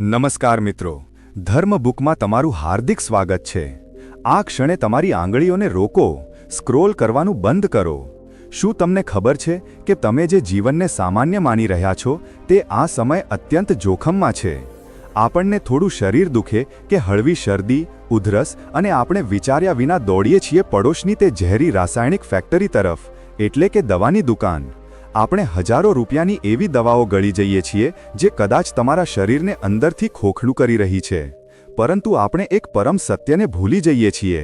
નમસ્કાર મિત્રો. ધર્મ બુકમાં તમારું હાર્દિક સ્વાગત છે. આ ક્ષણે તમારી આંગળીઓને રોકો, સ્ક્રોલ કરવાનું બંધ કરો. શું તમને ખબર છે કે તમે જે જીવનને સામાન્ય માની રહ્યા છો તે આ સમય અત્યંત જોખમમાં છે? આપણને થોડું શરીર દુખે કે હળવી શરદી, ઉધરસ અને આપણે વિચાર્યા વિના દોડીએ છીએ પડોશની તે ઝેરી રાસાયણિક ફેક્ટરી તરફ, એટલે કે દવાની દુકાન. આપણે હજારો રૂપિયાની એવી દવાઓ ગળી જઈએ છીએ જે કદાચ તમારા શરીરને અંદરથી ખોખલું કરી રહી છે. પરંતુ આપણે એક પરમ સત્યને ભૂલી જઈએ છીએ.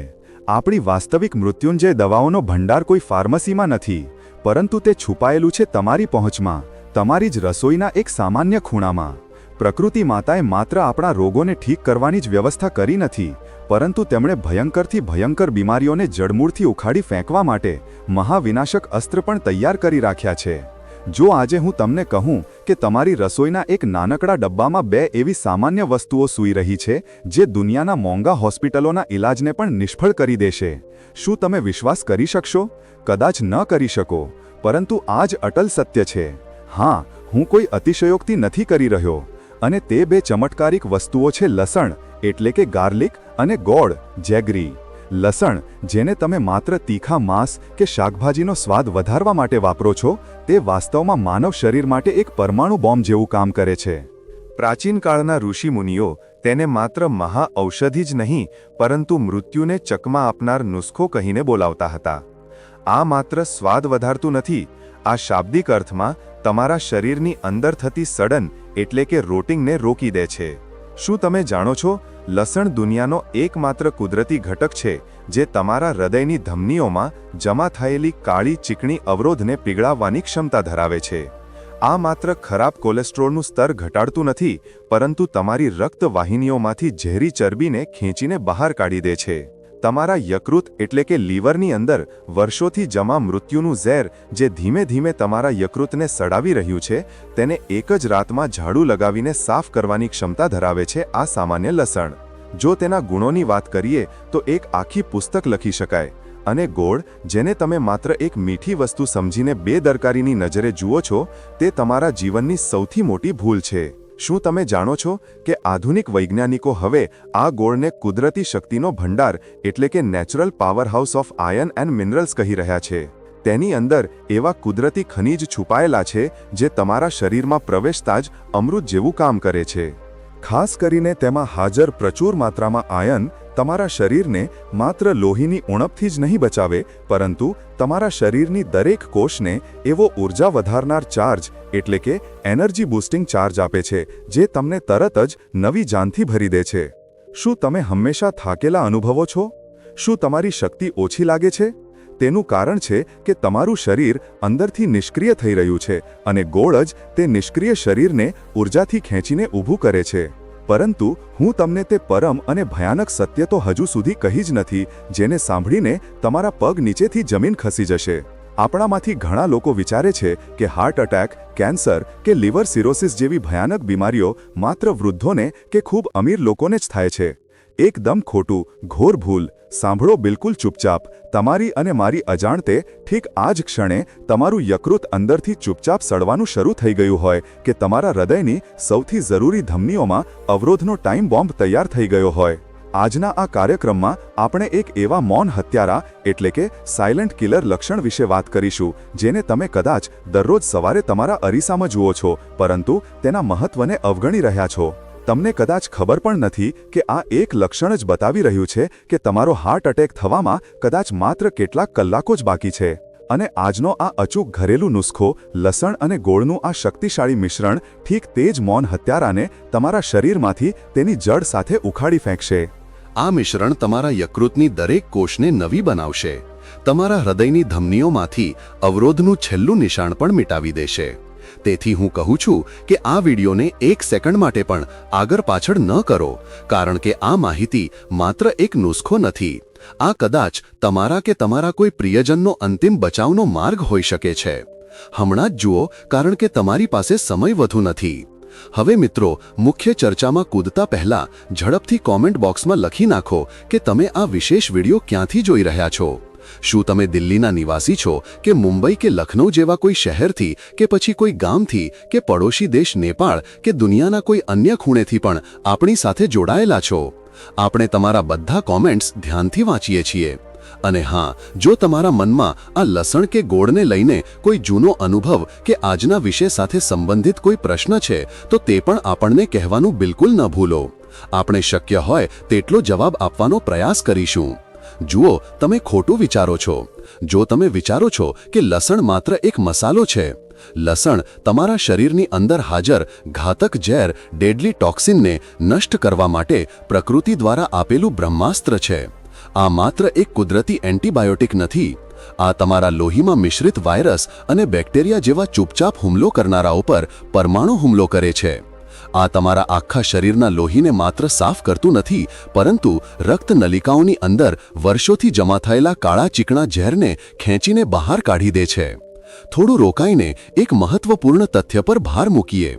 આપણી વાસ્તવિક મૃત્યુંજય દવાઓનો ભંડાર કોઈ ફાર્મસીમાં નથી, પરંતુ તે છુપાયેલું છે તમારી પહોંચમાં, તમારી જ રસોઈના એક સામાન્ય ખૂણામાં. પ્રકૃતિ માતાએ માત્ર આપણા રોગોને ઠીક કરવાની જ વ્યવસ્થા કરી નથી, પરંતુ તેમણે ભયંકરથી ભયંકર બીમારીઓને જડમૂળથી ઉખાડી ફેંકવા માટે મહાવિનાશક અસ્ત્ર પણ તૈયાર કરી રાખ્યા છે. જો આજે હું તમને કહું કે તમારી રસોઈના એક નાનકડા ડબ્બામાં બે એવી સામાન્ય વસ્તુઓ સૂઈ રહી છે, જે દુનિયાના મોંઘા હોસ્પિટલોના ઇલાજને પણ નિષ્ફળ કરી દેશે, શું તમે વિશ્વાસ કરી શકશો? કદાચ ન કરી શકો, પરંતુ આ જ અટલ સત્ય છે. હા, હું કોઈ અતિશયોક્તિ નથી કરી રહ્યો. અને તે બે ચમત્કારિક વસ્તુઓ છે લસણ, એટલે કે ગાર્લિક અને ગોળ, જેગરી. લસણ, જેને તમે માત્ર તીખા માંસ કે શાકભાજીનો સ્વાદ વધારવા માટે વાપરો છો, તે વાસ્તવમાં માનવ શરીર માટે એક પરમાણુ બોમ્બ જેવું કામ કરે છે. પ્રાચીન કાળના ઋષિમુનિઓ તેને માત્ર મહા ઔષધિ જ નહીં, પરંતુ મૃત્યુને ચકમા આપનાર નુસ્ખો કહીને બોલાવતા હતા. આ માત્ર સ્વાદ વધારતું નથી, આ શાબ્દિક અર્થમાં તમારા શરીરની અંદર થતી સડન એટલે કે રોટિંગને રોકી દે છે. શું તમે જાણો છો, લસણ દુનિયાનો એકમાત્ર કુદરતી ઘટક છે, જે તમારા હૃદયની ધમનીઓમાં જમા થયેલી કાળી ચીકણી અવરોધને પીગળાવવાની ક્ષમતા ધરાવે છે. આ માત્ર ખરાબ કોલેસ્ટ્રોલનું સ્તર ઘટાડતું નથી, પરંતુ તમારી રક્તવાહિનીઓમાંથી ઝેરી ચરબીને ખેંચીને બહાર કાઢી દે છે. તમારા યકૃત એટલે કે લીવરની અંદર વર્ષોથી જમા મૃત્યુનું ઝેર જે ધીમે ધીમે તમારા યકૃતને સડાવી રહ્યું છે, તેને એક જ રાતમાં ઝાડુ લગાવીને સાફ કરવાની ક્ષમતા ધરાવે છે આ સામાન્ય લસણ. જો તેના ગુણોની વાત કરીએ, તો એક આખી પુસ્તક લખી શકાય. અને ગોળ, જેને તમે માત્ર એક મીઠી વસ્તુ સમજીને બેદરકારીની નજરે જુઓ છો, તે તમારા જીવનની સૌથી મોટી ભૂલ છે. શું તમે જાણો છો કે આધુનિક વૈજ્ઞાનિકો હવે આ ગોળને કુદરતી શક્તિનો ભંડાર એટલે કે natural powerhouse of iron and minerals કહી રહ્યા છે? તેની અંદર એવા કુદરતી ખનિજ છુપાયેલા છે જે તમારા શરીરમાં પ્રવેશતા જ અમૃત જેવું કામ કરે છે. ખાસ કરીને તેમાં હાજર પ્રચુર માત્રામાં આયન તમારા શરીરને માત્ર લોહીની ઉણપથી જ નહીં બચાવે, પરંતુ તમારા શરીરની દરેક કોષને એવો ઊર્જા વધારનાર ચાર્જ, એટલે કે એનર્જી બૂસ્ટિંગ ચાર્જ આપે છે, જે તમને તરત જ નવી જાનથી ભરી દે છે. શું તમે હંમેશા થાકેલા અનુભવો છો? શું તમારી શક્તિ ઓછી લાગે છે? તેનું કારણ છે કે તમારું શરીર અંદરથી નિષ્ક્રિય થઈ રહ્યું છે અને ગોળ જ તે નિષ્ક્રિય શરીરને ઉર્જાથી ખેંચીને ઊભું કરે છે. પરંતુ હું તમને તે પરમ અને ભયાનક સત્ય તો હજુ સુધી કહી જ નથી, જેને સાંભળીને તમારા પગ નીચેથી જમીન ખસી જશે. આપણામાંથી ઘણા લોકો વિચારે છે કે હાર્ટ અટેક કેન્સર કે લિવર સિરોસિસ જેવી ભયાનક બીમારીઓ માત્ર વૃદ્ધોને કે ખૂબ અમીર લોકોને જ થાય છે. એકદમ ખોટું, ઘોર ભૂલ. સાંભળો બિલકુલ ચૂપચાપ. તમારી અને મારી અજાણતે ઠીક આ જ ક્ષણે તમારું યકૃત અંદરથી ચૂપચાપ સડવાનું શરૂ થઈ ગયું હોય કે તમારા હૃદયની સૌથી જરૂરી ધમનીઓમાં અવરોધનો ટાઈમ બોમ્બ તૈયાર થઈ ગયો હોય. આજના આ કાર્યક્રમમાં આપણે એક એવા મૌન હત્યારા, એટલે કે સાયલન્ટ કિલર લક્ષણ વિશે વાત કરીશું, જેને તમે કદાચ દરરોજ સવારે તમારા અરીસામાં જુઓ છો, પરંતુ તેના મહત્વને અવગણી રહ્યા છો. તમને કદાચ ખબર પણ નથી કે આ એક લક્ષણ જ બતાવી રહ્યું છે કે તમારો હાર્ટ અટેક થવામાં કદાચ માત્ર કેટલાક કલાકો જ બાકી છે. અને આજનો આ અચૂક ઘરેલું નુસ્ખો, લસણ અને ગોળનું આ શક્તિશાળી મિશ્રણ ઠીક તે જ મૌન હત્યારાને તમારા શરીરમાંથી તેની જડ સાથે ઉખાડી ફેંકશે. આ મિશ્રણ તમારા યકૃતની દરેક કોષને નવી બનાવશે. તમારા હૃદયની ધમનીઓમાંથી અવરોધનું છેલ્લું નિશાણ પણ મિટાવી દેશે. તેથી હું કહું છું કે આ વિડીયોને એક સેકન્ડ માટે પણ આગળ પાછળ ન કરો, કારણ કે આ માહિતી માત્ર એક નુસ્ખો નથી. આ કદાચ તમારા કે તમારા કોઈ પ્રિયજનનો અંતિમ બચાવનો માર્ગ હોઈ શકે છે. હમણાં જ જુઓ, કારણ કે તમારી પાસે સમય વધુ નથી. હવે મિત્રો, મુખ્ય ચર્ચામાં કૂદતા પહેલા ઝડપથી કોમેન્ટ બોક્સમાં લખી નાખો કે તમે આ વિશેષ વીડિયો ક્યાંથી જોઈ રહ્યા છો. શું તમે દિલ્હીના નિવાસી છો કે મુંબઈ કે લખનૌ જેવા કોઈ શહેરથી કે પછી કોઈ ગામથી કે પડોશી દેશ નેપાળ કે દુનિયાના કોઈ અન્ય ખૂણેથી પણ આપણી સાથે જોડાયેલા છો? આપણે તમારા બધા કોમેન્ટ્સ ધ્યાનથી વાંચીએ છીએ. અને હા, જો તમારા મનમાં આ લસણ કે ગોળને લઈને કોઈ જૂનો અનુભવ કે આજના વિષય સાથે સંબંધિત કોઈ પ્રશ્ન છે, તો તે પણ આપણને કહેવાનું બિલકુલ ન ભૂલો. આપણે શક્ય હોય તેટલો જવાબ આપવાનો પ્રયાસ કરીશું. જુઓ, તમે ખોટું વિચારો છો. જો તમે વિચારો છો કે લસણ માત્ર એક મસાલો છે, લસણ તમારા શરીરની અંદર હાજર ઘાતક ઝેર ડેડલી ટોક્સિનને નષ્ટ કરવા માટે પ્રકૃતિ દ્વારા આપેલું બ્રહ્માસ્ત્ર છે. આ માત્ર એક કુદરતી એન્ટીબાયોટિક નથી. આ તમારા લોહીમાં મિશ્રિત વાયરસ અને બેક્ટેરિયા જેવા ચૂપચાપ હુમલો કરનારાઓ પર પરમાણુ હુમલો કરે છે. આ તમારા આખા શરીરના લોહીને માત્ર સાફ કરતું નથી, પરંતુ રક્ત નલિકાઓની અંદર વર્ષોથી જમા થયેલા કાળા ચીકણા ઝેરને ખેંચીને બહાર કાઢી દે છે. થોડું રોકાઈને એક મહત્વપૂર્ણ તથ્ય પર ભાર મૂકીએ.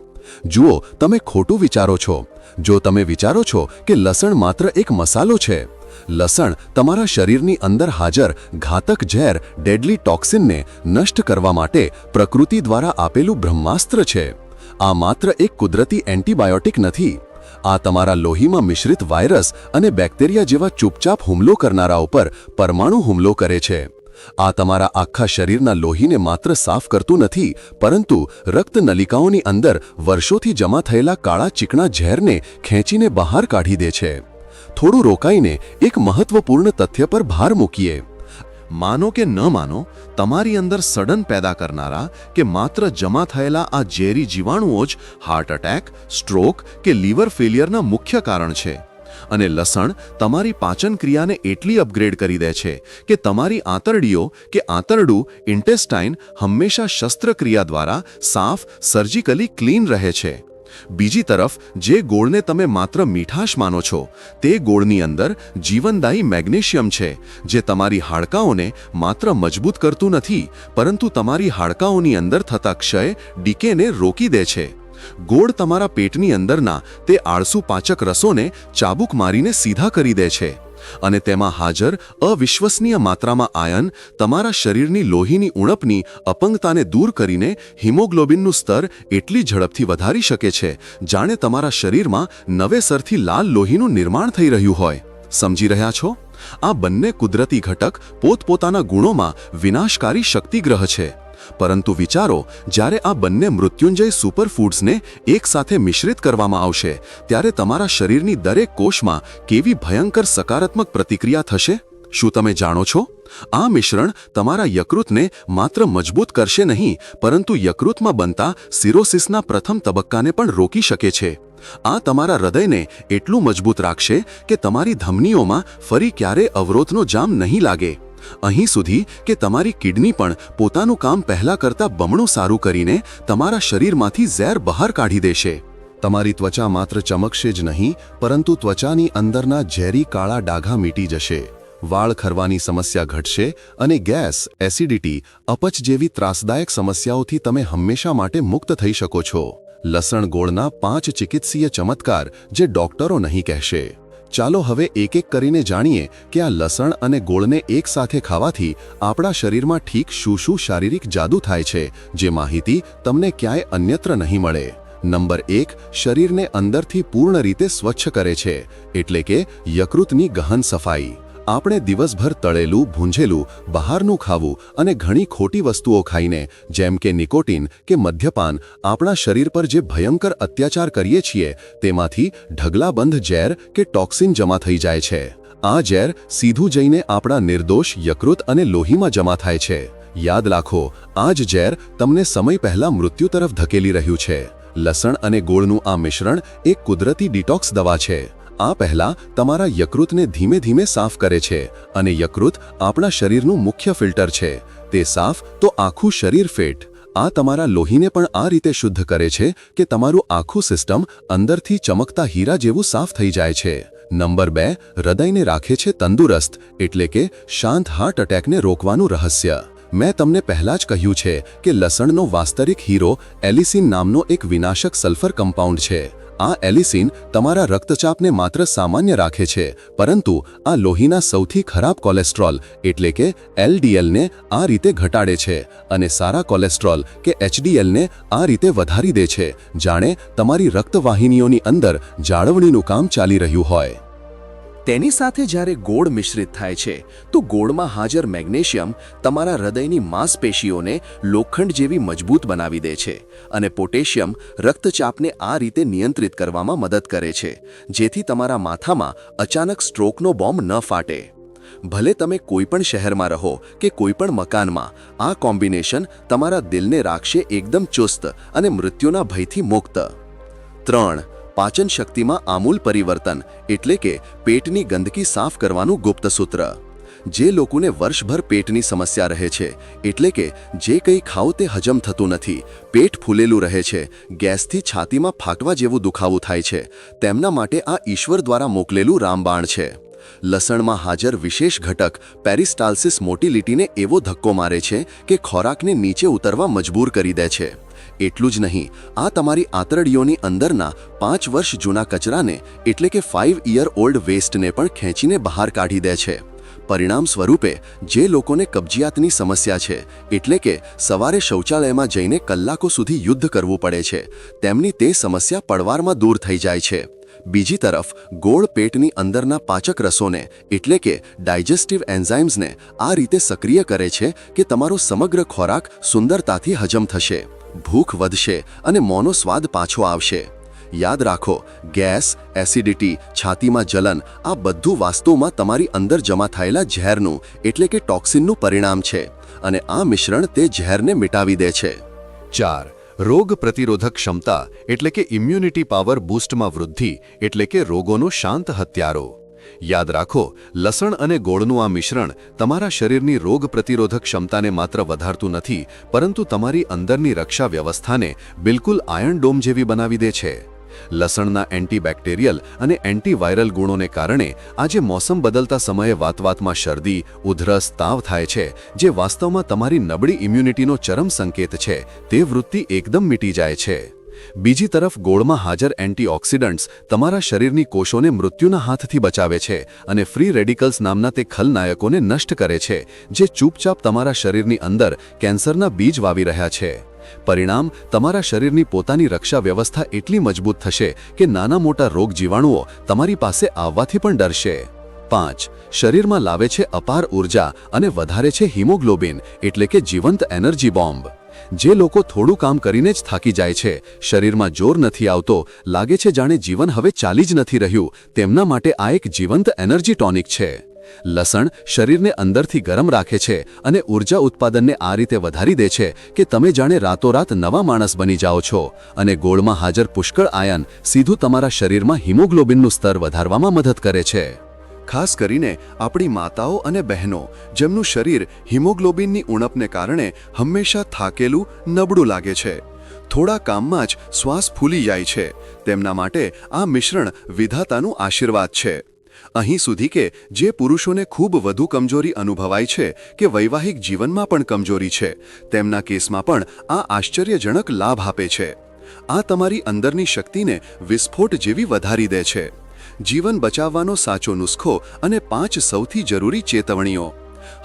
જુઓ, તમે ખોટું વિચારો છો. જો તમે વિચારો છો કે લસણ માત્ર એક મસાલો છે, લસણ તમારા શરીરની અંદર હાજર ઘાતક ઝેર, ડેડલી ટોક્સિનને નષ્ટ કરવા માટે પ્રકૃતિ દ્વારા આપેલું બ્રહ્માસ્ત્ર છે. આ માત્ર એક કુદરતી એન્ટીબાયોટિક નથી. આ તમારા લોહીમાં મિશ્રિત વાયરસ અને બેક્ટેરિયા જેવા ચૂપચાપ હુમલો કરનારાઓ પર પરમાણુ હુમલો કરે છે. આ તમારા આખા શરીરના લોહીને માત્ર સાફ કરતું નથી, પરંતુ રક્ત નલિકાઓની અંદર વર્ષોથી જમા થયેલા કાળા ચીકણા ઝેરને ખેંચીને બહાર કાઢી દે છે. થોડું રોકાઈને એક મહત્વપૂર્ણ તથ્ય પર ભાર મૂકીએ. માનો કે ન માનો, તમારી અંદર સડન પેદા કરનારા કે માત્ર જમા થયેલા આ ઝેરી જીવાણુઓ જ હાર્ટ એટેક સ્ટ્રોક કે લીવર ફેલિયરના મુખ્ય કારણ છે. અને લસણ તમારી પાચન ક્રિયાને એટલી અપગ્રેડ કરી દે છે કે તમારી આંતરડીઓ કે આંતરડું ઇન્ટેસ્ટાઇન હંમેશા શસ્ત્રક્રિયા દ્વારા સાફ સર્જિકલી ક્લીન રહે છે. બીજી તરફ, જે ગોળને તમે માત્ર મીઠાશ માનો છો, તે ગોળની અંદર જીવનદાયી મેગ્નેશિયમ છે, જે તમારી હાડકાઓને માત્ર મજબૂત કરતું નથી, પરંતુ તમારી હાડકાઓની અંદર થતા ક્ષય ડીકેને રોકી દે છે. ગોળ તમારા પેટની અંદરના તે આળસુ પાચક રસોને ચાબુક મારીને સીધા કરી દે છે. અને તેમાં હાજર અવિશ્વસનીય માત્રામાં આયન, તમારા શરીરની લોહીની ઉણપની અપંગતાને દૂર કરીને હિમોગ્લોબિનનું સ્તર એટલી ઝડપથી વધારી શકે છે, જાણે તમારા શરીરમાં નવેસરથી લાલ લોહીનું નિર્માણ થઈ રહ્યું હોય. સમજી રહ્યા છો? આ બંને કુદરતી ઘટક પોતપોતાના ગુણોમાં વિનાશકારી શક્તિગ્રહ છે. પરંતુ વિચારો, જ્યારે આ બંને મૃત્યુંજય સુપરફૂડ્સને એકસાથે મિશ્રિત કરવામાં આવશે, ત્યારે તમારા શરીરની દરેક કોષમાં કેવી ભયંકર સકારાત્મક પ્રતિક્રિયા થશે? શું તમે જાણો છો? આ મિશ્રણ તમારા યકૃતને માત્ર મજબૂત કરશે નહીં, પરંતુ યકૃતમાં બનતા સિરોસિસના પ્રથમ તબક્કાને પણ રોકી શકે છે. આ તમારા હૃદયને એટલું મજબૂત રાખશે કે તમારી ધમનીઓમાં ફરી ક્યારે અવરોધનો જામ નહીં લાગે. અહીં સુધી કે તમારી કિડની પણ પોતાનું કામ પહેલા કરતાં બમણું સારું કરીને તમારા શરીરમાંથી ઝેર બહાર કાઢી દેશે. તમારી ત્વચા માત્ર ચમકશે જ નહીં, પરંતુ ત્વચાની અંદરના ઝેરી કાળા ડાઘા મીટી જશે. વાળ ખરવાની સમસ્યા ઘટશે અને ગેસ, એસિડિટી, અપચ જેવી ત્રાસદાયક સમસ્યાઓથી તમે હંમેશા માટે મુક્ત થઈ શકો છો. લસણ ગોળના પાંચ ચિકિત્સીય ચમત્કાર જે ડોક્ટરો નહીં કહેશે. ચાલો હવે એક એક કરીને જાણીએ કે આ લસણ અને ગોળને એકસાથે ખાવાથી આપણા શરીરમાં ઠીક શું શું શારીરિક જાદુ થાય છે, જે માહિતી તમને ક્યાંય અન્યત્ર નહીં મળે. નંબર એક, શરીરને અંદરથી પૂર્ણ રીતે સ્વચ્છ કરે છે, એટલે કે યકૃતની ગહન સફાઈ. આપણે દિવસભર તળેલું, ભૂંજેલું, બહારનું ખાવું અને ઘણી ખોટી વસ્તુઓ ખાઈને, જેમ કે નિકોટીન કે મદ્યપાન, આપણા શરીર પર જે ભયંકર અત્યાચાર કરીએ છીએ, તેમાંથી ઢગલાબંધ ઝેર કે ટોક્સિન જમા થઈ જાય છે. આ ઝેર સીધું જઈને આપણા નિર્દોષ, યકૃત અને લોહીમાં જમા થાય છે. યાદ રાખો, આ જ ઝેર તમને સમય પહેલા મૃત્યુ તરફ ધકેલી રહ્યું છે. લસણ અને ગોળનું આ મિશ્રણ એક કુદરતી ડિટોક્સ દવા છે. આ પહેલા તમારા યકૃતને ધીમે ધીમે સાફ કરે છે અને યકૃત આપણા શરીરનું મુખ્ય ફિલ્ટર છે. તે સાફ તો આખું શરીર ફિટ. આ તમારા લોહીને પણ આ રીતે શુદ્ધ કરે છે કે તમારું આખું સિસ્ટમ અંદરથી ચમકતા હીરા જેવું સાફ થઈ જાય છે. નંબર બે, હૃદયને રાખે છે તંદુરસ્ત, એટલે કે શાંત હાર્ટ એટેકને રોકવાનું રહસ્ય. મેં તમને પહેલા જ કહ્યું છે કે લસણનો વાસ્તવિક હીરો એલિસિન નામનો એક વિનાશક સલ્ફર કમ્પાઉન્ડ છે. આ એલિસિન તમારા રક્તચાપને માત્ર સામાન્ય રાખે છે, પરંતુ આ લોહીના સૌથી ખરાબ કોલેસ્ટ્રોલ એટલે કે એલડીએલને આ રીતે ઘટાડે છે અને સારા કોલેસ્ટ્રોલ કે એચડીએલને આ રીતે વધારી દે છે, જાણે તમારી રક્તવાહિનીઓની અંદર જાળવણીનું કામ ચાલી રહ્યું હોય. તેની સાથે જ્યારે ગોળ મિશ્રિત થાય છે, તો ગોળમાં હાજર મેગ્નેશિયમ તમારા હૃદયની માંસપેશીઓને લોખંડ જેવી મજબૂત બનાવી દે છે અને પોટેશિયમ રક્તચાપને આ રીતે નિયંત્રિત કરવામાં મદદ કરે છે, જેથી તમારા માથામાં અચાનક સ્ટ્રોકનો બોમ્બ ન ફાટે. ભલે તમે કોઈપણ શહેરમાં રહો કે કોઈપણ મકાનમાં, આ કોમ્બિનેશન તમારા દિલને રાખશે એકદમ ચુસ્ત અને મૃત્યુના ભયથી મુક્ત. ત્રણ પાચન શક્તિમાં આમૂલ પરિવર્તન એટલે કે પેટની ગંદકી સાફ કરવાનું ગુપ્ત સૂત્ર જે લોકોને વર્ષભર પેટની સમસ્યા રહે છે, એટલે કે જે કંઈ ખાઓ તે હજમ થતું નથી, પેટ ફૂલેલું રહે છે, ગેસથી છાતીમાં ફાટવા જેવું દુખાવું થાય છે, તેમના માટે આ ઈશ્વર દ્વારા મોકલેલું રામબાણ છે. લસણમાં હાજર વિશેષ ઘટક પેરિસ્ટાલ્સિસ મોટિલિટીને એવો ધક્કો મારે છે કે ખોરાકને નીચે ઉતરવા મજબૂર કરી દે છે. એટલું જ નહીં, આ તમારી આંતરડીઓની અંદરના પાંચ વર્ષ જૂના કચરાને એટલે કે ફાઇવ ઇયર ઓલ્ડ વેસ્ટને પણ ખેંચીને બહાર કાઢી દે છે. પરિણામ સ્વરૂપે, જે લોકોને કબજિયાતની સમસ્યા છે, એટલે કે સવારે શૌચાલયમાં જઈને કલાકો સુધી યુદ્ધ કરવું પડે છે, તેમની તે સમસ્યા પડવારમાં દૂર થઈ જાય છે. બીજી તરફ, ગોળ પેટની અંદરના પાચક રસોને, એટલે કે ડાયજેસ્ટિવ એન્ઝાઇમ્સને, આ રીતે સક્રિય કરે છે કે તમારો સમગ્ર ખોરાક સુંદરતાથી હજમ થશે. ભૂખ વધશે અને મોનો સ્વાદ પાછો આવશે. યાદ રાખો, ગેસ, એસિડિટી, છાતીમાં જલન, આ બધું વાસ્તવમાં તમારી અંદર જમા થયેલા ઝેરનું, એટલે કે ટોક્સિનનું પરિણામ છે. અને આ મિશ્રણ તે ઝેરને મિટાવી દે છે. ચાર રોગ પ્રતિરોધક ક્ષમતા એટલે કે ઇમ્યુનિટી પાવર બૂસ્ટમાં વૃદ્ધિ એટલે કે રોગોનો શાંત હત્યારો. યાદ રાખો, લસણ અને ગોળનું આ મિશ્રણ તમારા શરીરની રોગ પ્રતિરોધક ક્ષમતાને માત્ર વધારતું નથી, પરંતુ તમારી અંદરની રક્ષા વ્યવસ્થાને બિલકુલ આયર્ન ડોમ જેવી બનાવી દે છે. લસણના એન્ટીબેક્ટેરિયલ અને એન્ટીવાયરલ ગુણોને કારણે આજે મોસમ બદલતા સમયે વાતવાતમાં શરદી, ઉધરસ, તાવ થાય છે, જે વાસ્તવમાં તમારી નબળી ઇમ્યુનિટીનો ચરમ સંકેત છે, તે વૃત્તિ એકદમ મીટી જાય છે. બીજી તરફ, ગોળમાં હાજર એન્ટીઓક્સિડન્ટ્સ તમારા શરીરની કોષોને મૃત્યુના હાથથી બચાવે છે અને ફ્રી રેડિકલ્સ નામના તે ખલનાયકોને નષ્ટ કરે છે, જે ચૂપચાપ તમારા શરીરની અંદર કેન્સરના બીજ વાવી રહ્યા છે. પરિણામ, તમારા શરીરની પોતાની રક્ષા વ્યવસ્થા એટલી મજબૂત થશે કે નાના મોટા રોગ જીવાણુઓ તમારી પાસે આવવાથી પણ ડરશે. પાંચ, શરીરમાં લાવે છે અપાર ઊર્જા અને વધારે છે હિમોગ્લોબિન, એટલે કે જીવંત એનર્જી બોમ્બ. જે લોકો થોડું કામ કરીને જ થાકી જાય છે, શરીરમાં જોર નથી આવતો, લાગે છે જાણે જીવન હવે ચાલી જ નથી રહ્યું, તેમના માટે આ એક જીવંત એનર્જી ટોનિક છે. લસણ શરીરને અંદરથી ગરમ રાખે છે અને ઊર્જા ઉત્પાદનને આ રીતે વધારી દે છે કે તમે જાણે રાતોરાત નવા માણસ બની જાઓ છો. અને ગોળમાં હાજર પુષ્કળ આયન સીધું તમારા શરીરમાં હિમોગ્લોબિનનું સ્તર વધારવામાં મદદ કરે છે. ખાસ કરીને આપણી માતાઓ અને બહેનો, જેમનું શરીર હિમોગ્લોબિનની ઉણપને કારણે હંમેશા થાકેલું, નબળું લાગે છે. થોડા કામમાં જ શ્વાસ ફૂલી જાય છે. તેમના માટે આ મિશ્રણ વિધાતાનું આશીર્વાદ છે. અહીં સુધી કે જે પુરુષોને ખૂબ વધુ કમજોરી અનુભવાય છે કે વૈવાહિક જીવનમાં પણ કમજોરી છે, તેમના કેસમાં પણ આ આશ્ચર્યજનક લાભ આપે છે. આ તમારી અંદરની શક્તિને વિસ્ફોટ જેવી વધારી દે છે. જીવન બચાવવાનો સાચો નુસ્ખો અને પાંચ સૌથી જરૂરી ચેતવણીઓ.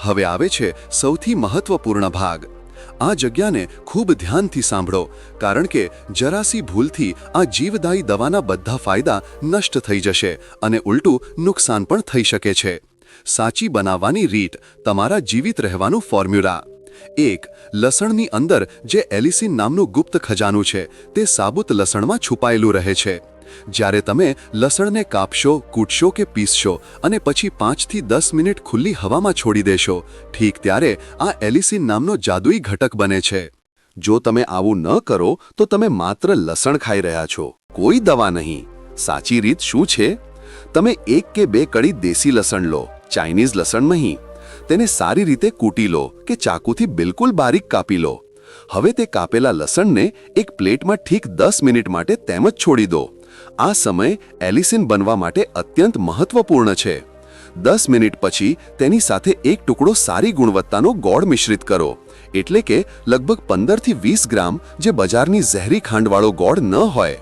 હવે આવે છે સૌથી મહત્વપૂર્ણ ભાગ. આ જગ્યાને ખૂબ ધ્યાનથી સાંભળો, કારણ કે જરાસી ભૂલથી આ જીવદાયી દવાના બધા ફાયદા નષ્ટ થઈ જશે અને ઉલટું નુકસાન પણ થઈ શકે છે. સાચી બનાવવાની રીત, તમારા જીવિત રહેવાનું ફોર્મ્યુલા. એક, લસણની અંદર જે એલિસિન નામનું ગુપ્ત ખજાનું છે, તે સાબુત લસણમાં છુપાયેલું રહે છે. જ્યારે તમે લસણને કાપશો, કૂટશો કે પીસશો અને પછી પાંચથી દસ મિનિટ ખુલ્લી હવામાં છોડી દેશો, ઠીક ત્યારે આ એલિસિન નામનો જાદુઈ ઘટક બને છે. જો તમે આવું ન કરો, તો તમે માત્ર લસણ ખાઈ રહ્યા છો, કોઈ દવા નહીં. સાચી રીત શું છે? તમે એક કે બે કડી દેશી લસણ લો, ચાઇનીઝ લસણ નહીં. તેને સારી રીતે કૂટી લો કે ચાકુથી બિલકુલ બારીક કાપી લો. હવે તે કાપેલા લસણને એક પ્લેટમાં ઠીક દસ મિનિટ માટે તેમ જ છોડી દો. આ સમય એલિસિન બનવા માટે અત્યંત મહત્વપૂર્ણ છે. દસ મિનિટ પછી તેની સાથે એક ટુકડો સારી ગુણવત્તાનો ગોળ મિશ્રિત કરો. એટલે કે લગભગ પંદરથી વીસ ગ્રામ જે બજારની ઝેરી ખાંડવાળો ગોળ ન હોય.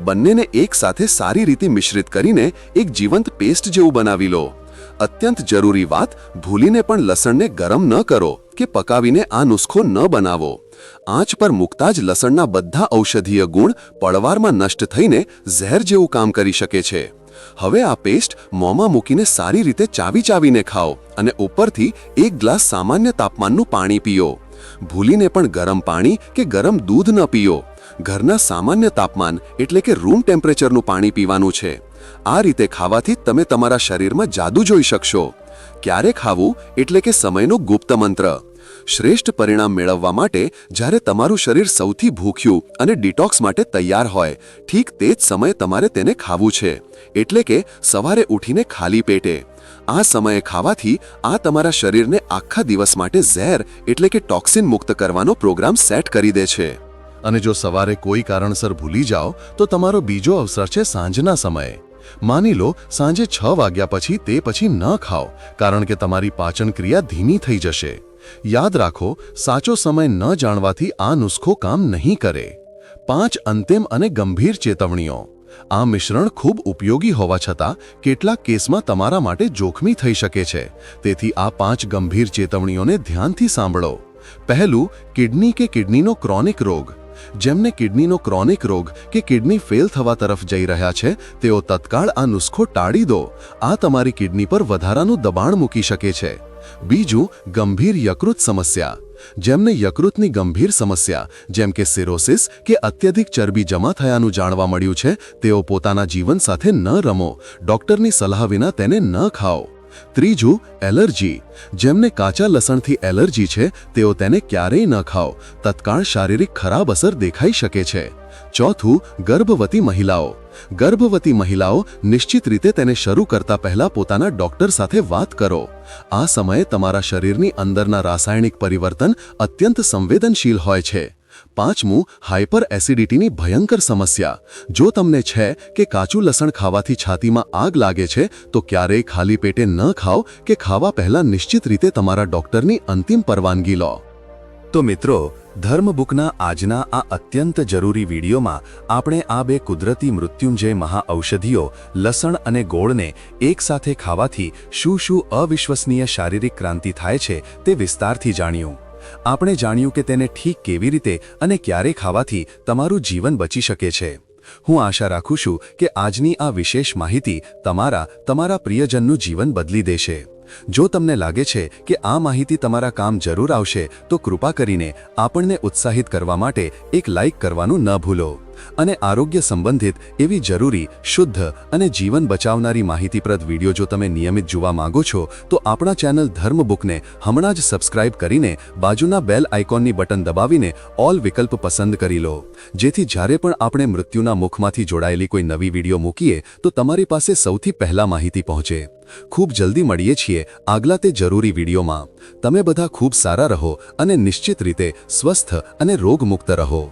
બંનેને એકસાથે સારી રીતે મિશ્રિત કરીને એક જીવંત પેસ્ટ જેવું બનાવી લો. અત્યંત જરૂરી વાત, ભૂલીને પણ લસણને ગરમ ન કરો કે પકાવીને આ નુસ્ખો ન બનાવો. આંચ પર મૂકતા જ લસણના બધા ઔષધીય ગુણ પળવારમાં નષ્ટ થઈને ઝેર જેવું કામ કરી શકે છે. હવે આ પેસ્ટ મોંમાં મૂકીને સારી રીતે ચાવી ચાવીને ખાઓ અને ઉપરથી એક ગ્લાસ સામાન્ય તાપમાનનું પાણી પીઓ. ભૂલીને પણ ગરમ પાણી કે ગરમ દૂધ ન પીઓ. ઘરના સામાન્ય તાપમાન એટલે કે રૂમ ટેમ્પરેચરનું પાણી પીવાનું છે. આ રીતે ખાવાથી તમે તમારા શરીરમાં જાદુ જોઈ શકશો. ક્યારે ખાવું? એટલે કે સમયનો ગુપ્ત મંત્ર. શ્રેષ્ઠ પરિણામ મેળવવા માટે જ્યારે તમારું શરીર સૌથી ભૂખ્યું અને ડિટોક્સ માટે તૈયાર હોય, ઠીક તે જ સમયે તમારે તેને ખાવું છે. એટલે કે સવારે ઉઠીને ખાલી પેટે. આ સમયે ખાવાથી આ તમારા શરીરને આખા દિવસ માટે ઝેર એટલે કે ટોક્સિન મુક્ત કરવાનો પ્રોગ્રામ સેટ કરી દે છે. અને જો સવારે કોઈ કારણસર ભૂલી જાઓ, તો તમારો બીજો અવસર છે સાંજના સમયે. માની લો, સાંજે છ વાગ્યા પછી તે પછી ન ખાઓ, કારણ કે તમારી પાચન ક્રિયા ધીમી થઈ જશે. યાદ રાખો, સાચો સમય ન જાણવાથી આ નુસ્ખો કામ નહીં કરે. પાંચ અંતિમ અને ગંભીર ચેતવણીઓ. આ મિશ્રણ ખૂબ ઉપયોગી હોવા છતાં, કેટલાક કેસમાં તમારા માટે જોખમી થઈ શકે છે. તેથી આ પાંચ ગંભીર ચેતવણીઓને ધ્યાનથી સાંભળો. પહેલું, કિડની કે કિડનીનો ક્રોનિક રોગ. જેમને કિડનીનો ક્રોનિક રોગ કે કિડની ફેલ થવા તરફ જઈ રહ્યા છે, તેઓ તત્કાળ આ નુસ્ખો ટાળી દો. આ તમારી કિડની પર વધારાનું દબાણ મૂકી શકે છે. બીજું, ગંભીર યકૃત સમસ્યા. જેમને યકૃતની ગંભીર સમસ્યા, જેમ કે સિરોસિસ કે અત્યધિક ચરબી જમા થયાનું જાણવા મળ્યું છે, તેઓ પોતાના જીવન સાથે ન રમો, ડોક્ટરની સલાહ વિના તેને ન ખાઓ. ત્રીજું, એલર્જી. જેમને કાચા લસણથી એલર્જી છે, તેઓ તેને ક્યારેય ન ખાઓ, તત્કાળ શારીરિક ખરાબ અસર દેખાઈ શકે છે. ચોથું, ગર્ભવતી મહિલાઓ. ગર્ભવતી મહિલાઓ નિશ્ચિત રીતે તેને શરૂ કરતા પહેલા પોતાના ડોક્ટર સાથે વાત કરો. આ સમયે તમારા શરીરની અંદરના રાસાયણિક પરિવર્તન અત્યંત સંવેદનશીલ હોય છે. પાંચમું હાઇપર એસિડિટીની ભયંકર સમસ્યા. જો તમને છે કે કાચું લસણ ખાવાથી છાતીમાં આગ લાગે છે, તો ક્યારેય ખાલી પેટે ન ખાઓ કે ખાવા પહેલાં નિશ્ચિત રીતે તમારા ડોક્ટરની અંતિમ પરવાનગી લો. તો મિત્રો, ધર્મબુકના આજના આ અત્યંત જરૂરી વિડીયોમાં આપણે આ બે કુદરતી મૃત્યુંજય મહાઔષધિઓ, લસણ અને ગોળને એકસાથે ખાવાથી શું શું અવિશ્વસનીય શારીરિક ક્રાંતિ થાય છે તે વિસ્તારથી જાણ્યું. આપણે જાણ્યું કે તેને ઠીક કેવી રીતે અને ક્યારે ખાવાથી તમારું જીવન બચી શકે છે. હું આશા રાખું છું કે આજની આ વિશેષ માહિતી તમારા તમારા પ્રિયજનનું જીવન બદલી દેશે. જો તમને લાગે છે કે આ માહિતી તમારા કામ જરૂર આવશે, તો કૃપા કરીને આપણને ઉત્સાહિત કરવા માટે એક લાઇક કરવાનું ન ભૂલો. અને આરોગ્ય સંબંધિત એવી જરૂરી, શુદ્ધ અને જીવન બચાવનારી માહિતીપ્રદ વીડિયો જો તમે નિયમિત જોવા માંગો છો, તો આપણા ચેનલ ધર્મ બુકને હમણાં જ સબસ્ક્રાઇબ કરીને બાજુના બેલ આઇકોનની બટન દબાવીને ઓલ વિકલ્પ પસંદ કરી લો. જેથી જ્યારે પણ આપણે મૃત્યુના મુખમાંથી જોડાયેલી કોઈ નવી વીડિયો મૂકીએ, તો તમારી પાસે સૌથી પહેલા માહિતી પહોંચે. ખૂબ જલ્દી મળીએ છીએ આગલા તે જરૂરી વિડીયોમાં. તમે બધા ખૂબ સારા રહો અને નિશ્ચિત રીતે સ્વસ્થ અને રોગમુક્ત રહો.